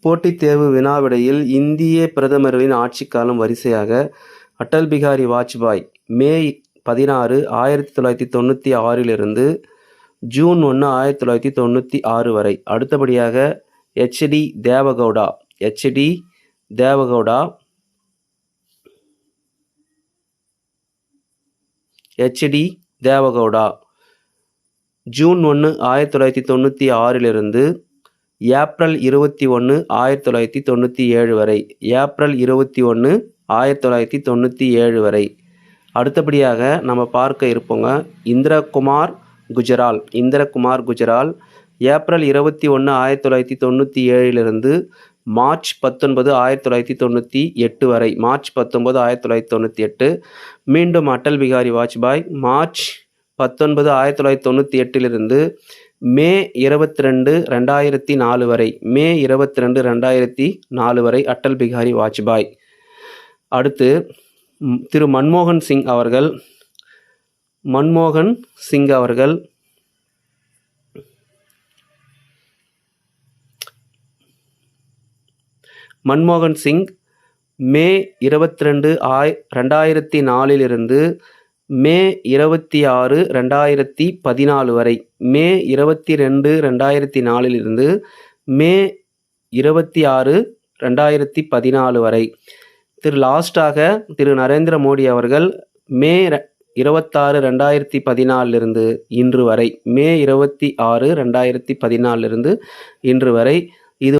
போட்டித் தேர்வு வினாவிடையில் இந்திய பிரதமர்களின் ஆட்சிக்காலம் வரிசையாக அடல் பிகாரி வாஜ்பாய் மே பதினாறு ஆயிரத்தி தொள்ளாயிரத்தி தொண்ணூற்றி ஆறிலிருந்து ஜூன் ஒன்று ஆயிரத்தி தொள்ளாயிரத்தி தொண்ணூற்றி ஆறு வரை. அடுத்தபடியாக HD Deve Gowda HD Deve Gowda HD Deve Gowda. June ஒன்று ஆயிரத்தி தொள்ளாயிரத்தி தொண்ணூற்றி ஆறிலிருந்து ஏப்ரல் இருபத்தி ஒன்று ஆயிரத்தி தொள்ளாயிரத்தி தொண்ணூற்றி ஏழு வரை. ஏப்ரல் இருபத்தி ஒன்று ஆயிரத்தி தொள்ளாயிரத்தி தொண்ணூற்றி ஏழு வரை. அடுத்தபடியாக நம்ம பார்க்க இருப்போங்க இந்திரகுமார் குஜரால். இந்திரகுமார் குஜரால் ஏப்ரல் இருபத்தி ஒன்று ஆயிரத்தி தொள்ளாயிரத்தி தொண்ணூற்றி ஏழிலிருந்து மார்ச் பத்தொன்பது ஆயிரத்தி தொள்ளாயிரத்தி தொண்ணூற்றி எட்டு வரை. மார்ச் பத்தொன்பது ஆயிரத்தி தொள்ளாயிரத்தி தொண்ணூற்றி எட்டு. மீண்டும் அட்டல் பிகாரி வாஜ்பாய் மார்ச் பத்தொன்பது ஆயிரத்தி தொள்ளாயிரத்தி தொண்ணூற்றி எட்டிலிருந்து மே இருபத்தி ரெண்டு ரெண்டாயிரத்தி நாலு வரை மே இருபத்தி ரெண்டு ரெண்டாயிரத்தி நாலு வரை அட்டல் பிகாரி வாஜ்பாய். அடுத்து திரு மன்மோகன் சிங் அவர்கள் மன்மோகன் சிங் அவர்கள் மன்மோகன் சிங் மே இருபத்தி ரெண்டு ஆய் ரெண்டாயிரத்தி நாலிலிருந்து மே இருபத்தி ஆறு ரெண்டாயிரத்தி பதினாலு வரை. மே இருபத்தி ரெண்டு ரெண்டாயிரத்தி நாலிலிருந்து மே இருபத்தி ஆறு ரெண்டாயிரத்தி பதினாலு வரை. திரு லாஸ்டாக திரு நரேந்திர மோடி அவர்கள் மே ர- இருபத்தாறு ரெண்டாயிரத்தி பதினாலிருந்து இன்று வரை. மே இருபத்தி ஆறு ரெண்டாயிரத்தி பதினாலிருந்து இன்று வரை